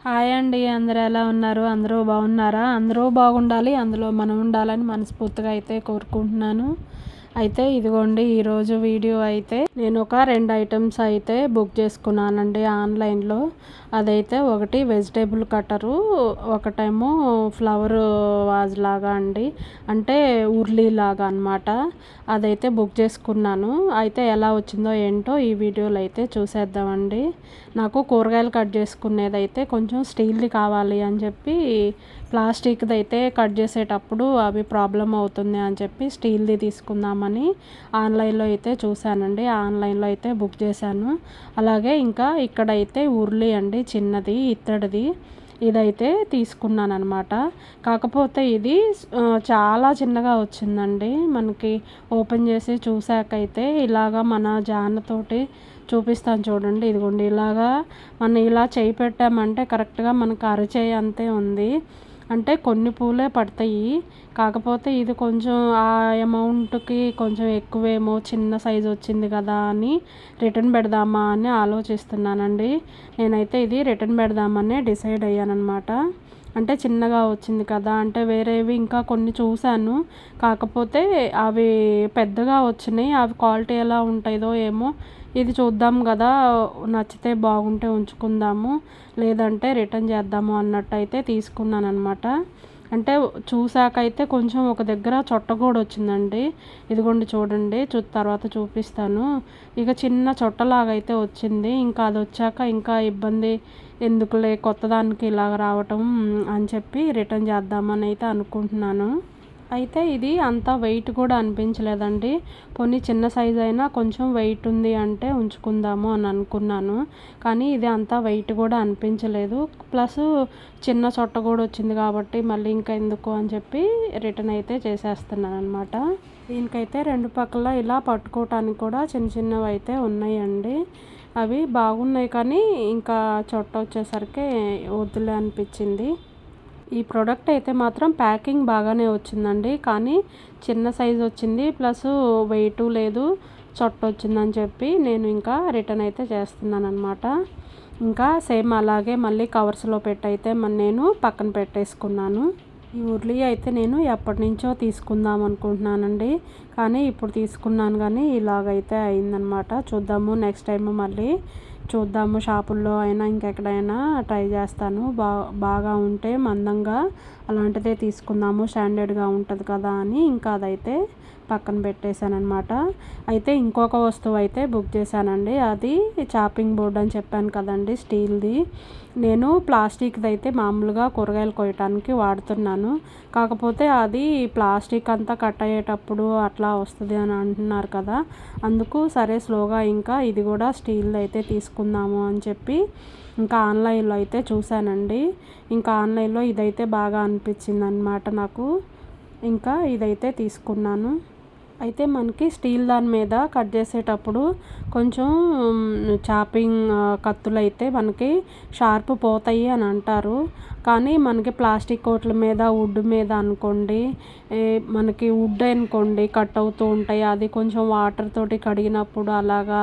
Hi అండి అందరూ ఎలా ఉన్నారు? అందరూ బాగున్నారా? అందరూ బాగుండాలి అందులో మనం ఉండాలని మనస్ఫూర్తిగా అయితే కోరుకుంటున్నాను. అయితే ఇదిగోండి ఈరోజు వీడియో అయితే నేను ఒక రెండు ఐటమ్స్ అయితే బుక్ చేసుకున్నానండి ఆన్లైన్లో. అదైతే ఒకటి వెజిటేబుల్ కట్టరు ఒకటేమో ఫ్లవర్ వాజ్ లాగా అండి. అంటే ఉర్లీ లాగా అనమాట అదైతే బుక్ చేసుకున్నాను. అయితే ఎలా వచ్చిందో ఏంటో ఈ వీడియోలో అయితే చూసేద్దామండి. నాకు కూరగాయలు కట్ చేసుకునేది అయితే కొంచెం స్టీల్ది కావాలి అని చెప్పి ప్లాస్టిక్ది అయితే కట్ చేసేటప్పుడు అవి ప్రాబ్లం అవుతుంది అని చెప్పి స్టీల్ది తీసుకుందామని ఆన్లైన్లో అయితే చూశానండి. ఆన్లైన్లో అయితే బుక్ చేశాను. అలాగే ఇంకా ఇక్కడైతే ఉర్లి అండి చిన్నది ఇత్తడిది ఇదైతే తీసుకున్నాను అనమాట కాకపోతే ఇది చాలా చిన్నగా వచ్చిందండి. మనకి ఓపెన్ చేసి చూసాకైతే ఇలాగా మన జానతోటి చూపిస్తాను చూడండి. ఇదిగోండి ఇలాగా మనం ఇలా చేయి పెట్టామంటే కరెక్ట్గా మనకు అరచేయి అంతే ఉంది. అంటే కొన్ని పూలే పడతాయి. కాకపోతే ఇది కొంచెం ఆ అమౌంట్కి కొంచెం ఎక్కువేమో చిన్న సైజు వచ్చింది కదా అని రిటర్న్ పెడదామా అని ఆలోచిస్తున్నానండి. నేనైతే ఇది రిటర్న్ పెడదామని డిసైడ్ అయ్యానమాట అంటే చిన్నగా వచ్చింది కదా అంటే వేరేవి ఇంకా కొన్ని చూశాను. కాకపోతే అవి పెద్దగా వచ్చినాయి. అవి క్వాలిటీ ఎలా ఉంటుందో ఏమో ఇది చూద్దాం కదా. నచ్చితే బాగుంటే ఉంచుకుందాము. లేదంటే రిటర్న్ చేద్దాము అన్నట్టు అయితే తీసుకున్నాను అనమాట అంటే చూసాకైతే కొంచెం ఒక దగ్గర చొట్ట కూడా వచ్చిందండి. ఇదిగోండి చూడండి చూ తర్వాత చూపిస్తాను. ఇక చిన్న చొట్టలాగా అయితే వచ్చింది. ఇంకా అది వచ్చాక ఇంకా ఇబ్బంది ఎందుకులే కొత్త దానికి ఇలాగ రావటం అని చెప్పి రిటర్న్ చేద్దామని అయితే అనుకుంటున్నాను. అయితే ఇది అంత వెయిట్ కూడా అనిపించలేదండి. కొన్ని చిన్న సైజ్ అయినా కొంచెం వెయిట్ ఉంది అంటే ఉంచుకుందాము అని అనుకున్నాను. కానీ ఇది అంత వెయిట్ కూడా అనిపించలేదు. ప్లస్ చిన్న చొట్ట కూడా వచ్చింది కాబట్టి మళ్ళీ ఇంకా ఎందుకు అని చెప్పి రిటర్న్ అయితే చేసేస్తున్నాను అనమాట దీనికైతే రెండు పక్కల ఇలా పట్టుకోవటానికి కూడా చిన్న చిన్నవి అయితే ఉన్నాయండి. అవి బాగున్నాయి కానీ ఇంకా చొట్ట వచ్చేసరికి వద్దులే అనిపించింది. ఈ ప్రోడక్ట్ అయితే మాత్రం ప్యాకింగ్ బాగానే వచ్చిందండి. కానీ చిన్న సైజ్ వచ్చింది. ప్లస్ వెయిట్ లేదు. చొట్ట వచ్చిందని చెప్పి నేను ఇంకా రిటర్న్ అయితే చేస్తున్నాను అనమాట ఇంకా సేమ్ అలాగే మళ్ళీ కవర్స్లో పెట్టయితే నేను పక్కన పెట్టేసుకున్నాను. ఈ ఉర్లీ అయితే నేను ఎప్పటి నుంచో తీసుకుందాం అనుకుంటున్నానండి. కానీ ఇప్పుడు తీసుకున్నాను కానీ ఇలాగైతే అయిందనమాట చూద్దాము నెక్స్ట్ టైం మళ్ళీ చూద్దాము షాపుల్లో అయినా ఇంకెక్కడైనా ట్రై చేస్తాను. బా బాగా ఉంటే మందంగా అలాంటిదే తీసుకుందాము. స్టాండర్డ్గా ఉంటుంది కదా అని ఇంకా అదైతే పక్కన పెట్టేశానమాట అయితే ఇంకొక వస్తువు అయితే బుక్ చేశానండి. అది చాపింగ్ బోర్డ్ అని చెప్పాను కదండి స్టీల్ది. నేను ప్లాస్టిక్ది అయితే మామూలుగా కూరగాయలు కొయ్యటానికి వాడుతున్నాను. కాకపోతే అది ప్లాస్టిక్ అంతా కట్ అయ్యేటప్పుడు అట్లా వస్తుంది అని అంటున్నారు కదా. అందుకు సరే స్లోగా ఇంకా ఇది కూడా స్టీల్ది అయితే తీసుకుందాము అని చెప్పి ఇంకా ఆన్లైన్లో అయితే చూశానండి. ఇంకా ఆన్లైన్లో ఇదైతే బాగా అనిపించింది అనమాట నాకు. ఇంకా ఇదైతే తీసుకున్నాను. అయితే మనకి స్టీల్ దాని మీద కట్ చేసేటప్పుడు కొంచెం చాపింగ్ కత్తులు అయితే మనకి షార్ప్ పోతాయి అని అంటారు. కానీ మనకి ప్లాస్టిక్ కోట్ల మీద వుడ్ మీద అనుకోండి మనకి వుడ్ అనుకోండి కట్ అవుతూ ఉంటాయి. అది కొంచెం వాటర్ తోటి కడిగినప్పుడు అలాగా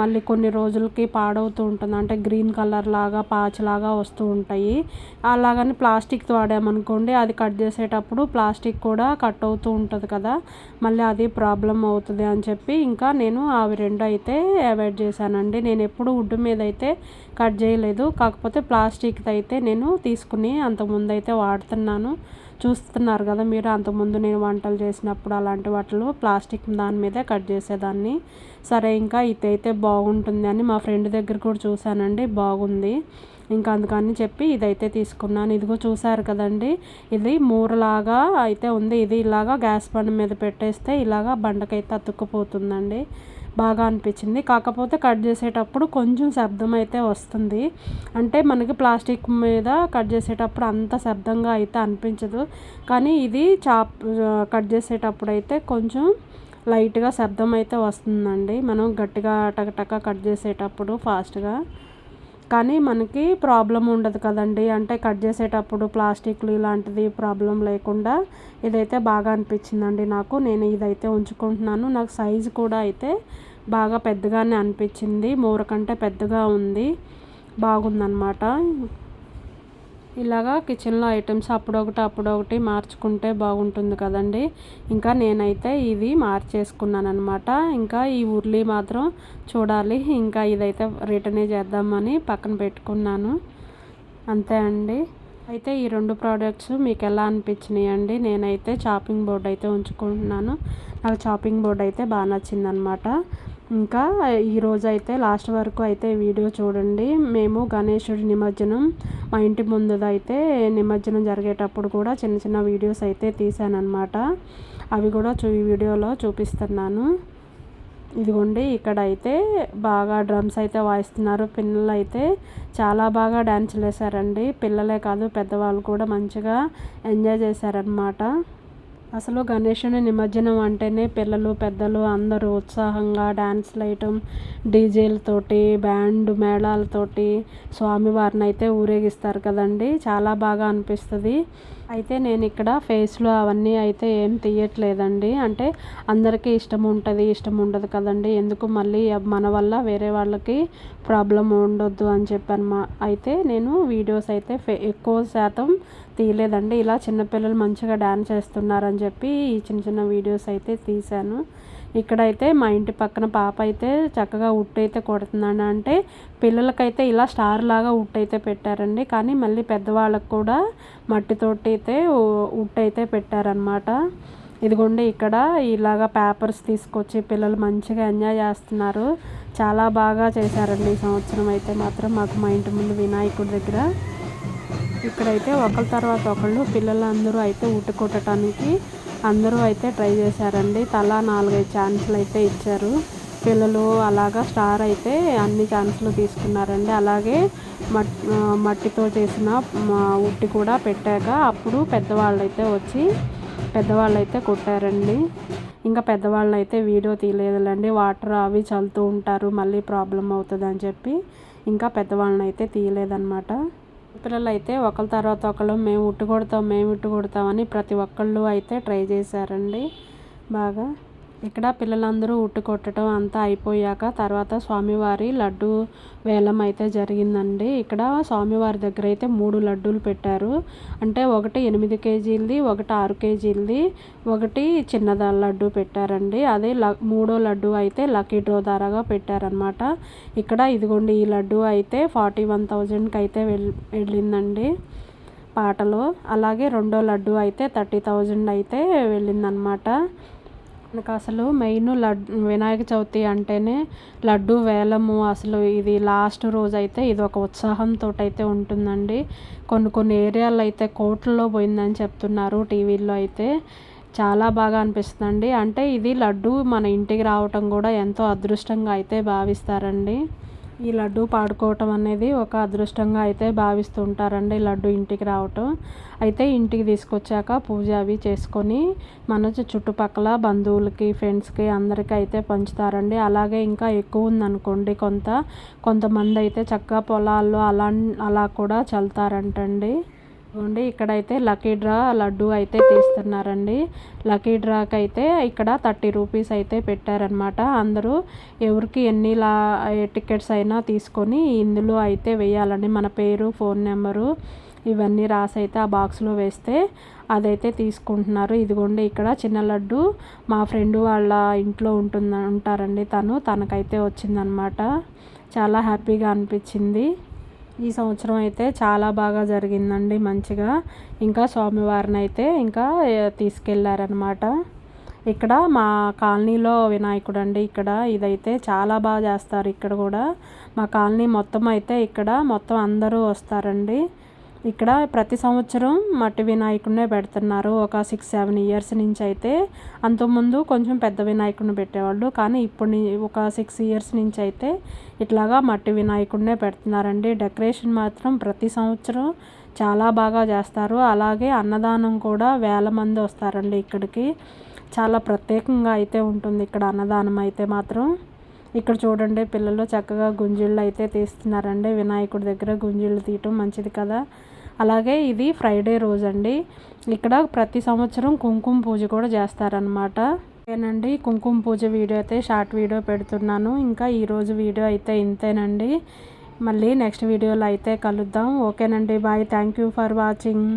మళ్ళీ కొన్ని రోజులకి పాడవుతూ ఉంటుంది. అంటే గ్రీన్ కలర్ లాగా పాచలాగా వస్తూ ఉంటాయి. అలాగని ప్లాస్టిక్ వాడామనుకోండి అది కట్ చేసేటప్పుడు ప్లాస్టిక్ కూడా కట్ అవుతూ ఉంటుంది కదా. మళ్ళీ అది ప్రాబ్లం అవుతుంది అని చెప్పి ఇంకా నేను అవి రెండు అయితే అవాయిడ్ చేశానండి. నేను ఎప్పుడు వుడ్ మీద అయితే కట్ చేయలేదు. కాకపోతే ప్లాస్టిక్ది అయితే నేను తీసుకుని అంతకుముందు అయితే వాడుతున్నాను. చూస్తున్నారు కదా మీరు అంతకుముందు నేను వంటలు చేసినప్పుడు అలాంటి వాటిలో ప్లాస్టిక్ దాని మీదే కట్ చేసేదాన్ని. సరే ఇంకా ఇదైతే బాగుంటుంది అని మా ఫ్రెండ్ దగ్గర కూడా చూశానండి. బాగుంది. ఇంకా అందుకని చెప్పి ఇదైతే తీసుకున్నాను. ఇదిగో చూసారు కదండి. ఇది మూరలాగా అయితే ఉంది. ఇది ఇలాగా గ్యాస్ బండ మీద పెట్టేస్తే ఇలాగా బండకైతే అతుక్కుపోతుందండి. బాగా అనిపించింది. కాకపోతే కట్ చేసేటప్పుడు కొంచెం శబ్దం అయితే వస్తుంది. అంటే మనకి ప్లాస్టిక్ మీద కట్ చేసేటప్పుడు అంత శబ్దంగా అయితే అనిపించదు. కానీ ఇది చాప్ కట్ చేసేటప్పుడు అయితే కొంచెం లైట్గా శబ్దం అయితే వస్తుందండి. మనం గట్టిగా టకటక కట్ చేసేటప్పుడు ఫాస్ట్గా. కానీ మనకి ప్రాబ్లం ఉండదు కదండి. అంటే కట్ చేసేటప్పుడు ప్లాస్టిక్లు ఇలాంటిది ప్రాబ్లం లేకుండా ఇదైతే బాగా అనిపించిందండి నాకు. నేను ఇదైతే ఉంచుకుంటున్నాను. నాకు సైజు కూడా అయితే బాగా పెద్దగానే అనిపించింది. మూర కంటే పెద్దగా ఉంది. బాగుందన్నమాట. ఇలాగా కిచెన్లో ఐటమ్స్ అప్పుడొకటి అప్పుడొకటి మార్చుకుంటే బాగుంటుంది కదండి. ఇంకా నేనైతే ఇది మార్చేసుకున్నాను అనమాట ఇంకా ఈ ఉర్లీ మాత్రం చూడాలి. ఇంకా ఇదైతే రిటర్నే చేద్దామని పక్కన పెట్టుకున్నాను. అంతే అండి. అయితే ఈ రెండు ప్రోడక్ట్స్ మీకు ఎలా అనిపించినాయి అండి నేనైతే చాపింగ్ బోర్డ్ అయితే ఉంచుకుంటున్నాను. నాకు చాపింగ్ బోర్డ్ అయితే బాగా నచ్చిందనమాట ఇంకా ఈరోజు అయితే లాస్ట్ వరకు అయితే వీడియో చూడండి. మేము గణేశుడి నిమజ్జనం మా ఇంటి ముందుదైతే నిమజ్జనం జరిగేటప్పుడు కూడా చిన్న చిన్న వీడియోస్ అయితే తీసానమాట అవి కూడా చూ ఈ వీడియోలో చూపిస్తున్నాను. ఇదిగోండి ఇక్కడ అయితే బాగా డ్రమ్స్ అయితే వాయిస్తున్నారు. పిల్లలు అయితే చాలా బాగా డ్యాన్సులు వేశారండి పిల్లలే కాదు పెద్దవాళ్ళు కూడా మంచిగా ఎంజాయ్ చేశారనమాట అసలు గణేషుని నిమజ్జనం అంటేనే పిల్లలు పెద్దలు అందరూ ఉత్సాహంగా డ్యాన్స్లు వేయటం డీజేలతోటి బ్యాండ్ మేళాలతోటి స్వామివారిని అయితే ఊరేగిస్తారు కదండి. చాలా బాగా అనిపిస్తుంది. అయితే నేను ఇక్కడ ఫేస్లో అవన్నీ అయితే ఏం తీయట్లేదండి. అంటే అందరికీ ఇష్టం ఉంటుంది ఇష్టం ఉండదు కదండి. ఎందుకు మళ్ళీ మన వల్ల వేరే వాళ్ళకి ప్రాబ్లం ఉండొద్దు అని చెప్పాను అయితే నేను వీడియోస్ అయితే ఎక్కువ శాతం తీయలేదండి. ఇలా చిన్నపిల్లలు మంచిగా డ్యాన్స్ చేస్తున్నారని చెప్పి ఈ చిన్న చిన్న వీడియోస్ అయితే తీశాను. ఇక్కడైతే మా ఇంటి పక్కన పాప అయితే చక్కగా ఉట్టు అయితే కొడుతుందని అంటే పిల్లలకైతే ఇలా స్టార్ లాగా ఉట్టు అయితే పెట్టారండి. కానీ మళ్ళీ పెద్దవాళ్ళకు కూడా మట్టితోటి అయితే ఉట్టు అయితే పెట్టారనమాట ఇదిగోండి ఇక్కడ ఇలాగా పేపర్స్ తీసుకొచ్చి పిల్లలు మంచిగా ఎంజాయ్ చేస్తున్నారు. చాలా బాగా చేశారండి ఈ సంవత్సరం అయితే మాత్రం మాకు మా ఇంటి ముందు వినాయకుడి దగ్గర. ఇక్కడైతే ఒకరి తర్వాత ఒకళ్ళు పిల్లలందరూ అయితే ఉట్టుకొట్టడానికి అందరూ అయితే ట్రై చేశారండి. తలా నాలుగైదు ఛాన్సులు అయితే ఇచ్చారు. పిల్లలు అలాగా స్టార్ అయితే అన్ని ఛాన్సులు తీసుకున్నారండి. అలాగే మట్టితో చేసిన ఉట్టి కూడా పెట్టాక అప్పుడు పెద్దవాళ్ళు అయితే వచ్చి పెద్దవాళ్ళు అయితే కొట్టారండి. ఇంకా పెద్దవాళ్ళు అయితే వీడియో తీయలేదులేండి. వాటర్ అవి చల్లుతూ ఉంటారు మళ్ళీ ప్రాబ్లం అవుతుంది అని చెప్పి ఇంకా పెద్దవాళ్ళని అయితే తీయలేదన్నమాట. పిల్లలు అయితే ఒకరి తర్వాత ఒకళ్ళు మేము ఉట్టు కొడతాం మేము ఉట్టు కొడతామని ప్రతి ఒక్కళ్ళు అయితే ట్రై చేశారండి. బాగా ఇక్కడ పిల్లలందరూ ఉట్టు కొట్టడం అంతా అయిపోయాక తర్వాత స్వామివారి లడ్డు వేలం అయితే జరిగిందండి. ఇక్కడ స్వామివారి దగ్గర అయితే మూడు లడ్డూలు పెట్టారు. అంటే ఒకటి ఎనిమిది కేజీలది ఒకటి ఆరు కేజీలది ఒకటి చిన్నద లడ్డు పెట్టారండి. అదే ల మూడో లడ్డు అయితే లక్కీ డ్రో ధారాగా పెట్టారనమాట ఇక్కడ ఇదిగోండి ఈ లడ్డు అయితే ఫార్టీ వన్ థౌజండ్కి అయితే వెళ్ళిందండి పాటలో. అలాగే రెండో లడ్డు అయితే థర్టీ థౌజండ్ అయితే వెళ్ళిందనమాట నాకు అసలు మెయిన్ లడ్డు వినాయక చవితి అంటేనే లడ్డు వేలము అసలు ఇది లాస్ట్ రోజు అయితే ఇది ఒక ఉత్సాహంతో అయితే ఉంటుందండి. కొన్ని కొన్ని ఏరియాల్లో అయితే కోట్లలో పోయిందని చెప్తున్నారు టీవీల్లో అయితే. చాలా బాగా అనిపిస్తుందండి. అంటే ఇది లడ్డు మన ఇంటికి రావటం కూడా ఎంతో అదృష్టంగా అయితే భావిస్తారండి. ఈ లడ్డు పాడుకోవటం అనేది ఒక అదృష్టంగా అయితే భావిస్తూ ఉంటారండి లడ్డు ఇంటికి రావటం. అయితే ఇంటికి తీసుకొచ్చాక పూజ అవి చేసుకొని మన చుట్టుపక్కల బంధువులకి ఫ్రెండ్స్కి అందరికీ అయితే పంచుతారండి. అలాగే ఇంకా ఎక్కువ ఉందనుకోండి కొంత కొంతమంది అయితే చక్కగా పొలాల్లో అలా అలా కూడా చల్లుతారంటండి. ఇక్కడ ఇక్కడైతే లక్కీ డ్రా లడ్డు అయితే తీస్తున్నారండి. లక్కీ డ్రాకి అయితే ఇక్కడ థర్టీ రూపీస్ అయితే పెట్టారనమాట అందరూ ఎవరికి ఎన్ని లా టికెట్స్ అయినా తీసుకొని ఇందులో అయితే వేయాలండి. మన పేరు ఫోన్ నెంబరు ఇవన్నీ రాసి అయితే ఆ బాక్స్లో వేస్తే అదైతే తీసుకుంటున్నారు. ఇదిగోండి ఇక్కడ చిన్న లడ్డు మా ఫ్రెండ్ వాళ్ళ ఇంట్లో ఉంటుంది ఉంటారండి తను. తనకైతే వచ్చిందనమాట చాలా హ్యాపీగా అనిపించింది. ఈ సంవత్సరం అయితే చాలా బాగా జరిగిందండి మంచిగా. ఇంకా స్వామివారిని అయితే ఇంకా తీసుకెళ్ళారనమాట ఇక్కడ మా కాలనీలో వినాయకుడు అండి ఇక్కడ. ఇదైతే చాలా బాగా చేస్తారు ఇక్కడ కూడా. మా కాలనీ మొత్తం అయితే ఇక్కడ మొత్తం అందరూ వస్తారండి. ఇక్కడ ప్రతి సంవత్సరం మట్టి వినాయకుడినే పెడుతున్నారు. ఒక సిక్స్ సెవెన్ ఇయర్స్ నుంచి అయితే అంతకుముందు కొంచెం పెద్ద వినాయకుడిని పెట్టేవాళ్ళు. కానీ ఇప్పుడు ఒక సిక్స్ ఇయర్స్ నుంచి అయితే ఇట్లాగా మట్టి వినాయకుడినే పెడుతున్నారండి. డెకరేషన్ మాత్రం ప్రతి సంవత్సరం చాలా బాగా చేస్తారు. అలాగే అన్నదానం కూడా వేల మంది వస్తారండి ఇక్కడికి. చాలా ప్రత్యేకంగా అయితే ఉంటుంది ఇక్కడ అన్నదానం అయితే మాత్రం. ఇక్కడ చూడండి పిల్లలు చక్కగా గుంజిళ్ళు అయితే తీస్తున్నారండి. వినాయకుడి దగ్గర గుంజిళ్ళు తీయటం మంచిది కదా. అలాగే ఇది ఫ్రైడే రోజు అండి ఇక్కడ ప్రతి సంవత్సరం కుంకుమ పూజ కూడా చేస్తారనమాట ఓకేనండి కుంకుమ పూజ వీడియో అయితే షార్ట్ వీడియో పెడుతున్నాను. ఇంకా ఈరోజు వీడియో అయితే ఇంతేనండి. మళ్ళీ నెక్స్ట్ వీడియోలో అయితే కలుద్దాం. ఓకేనండి bye. Thank you for watching.